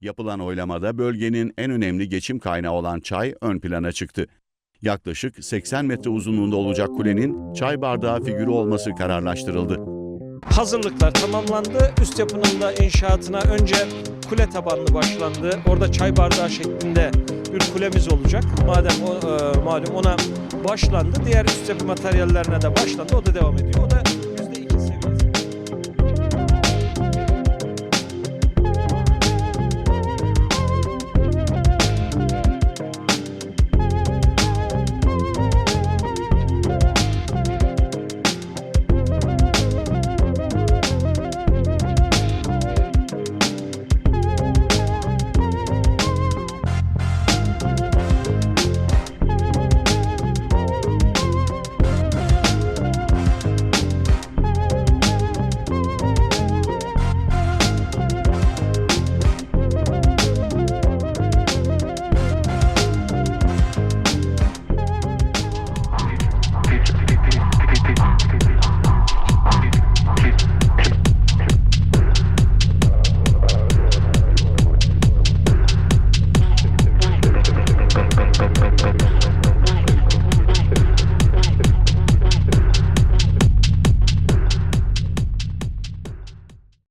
Yapılan oylamada bölgenin en önemli geçim kaynağı olan çay ön plana çıktı. Yaklaşık 80 metre uzunluğunda olacak kulenin çay bardağı figürü olması kararlaştırıldı. Hazırlıklar tamamlandı. Üst yapının da inşaatına önce kule tabanlı başlandı. Orada çay bardağı şeklinde bir kulemiz olacak. Madem o, e, malum ona başlandı. Diğer üst yapı materyallerine de başlandı. O da devam ediyor. O da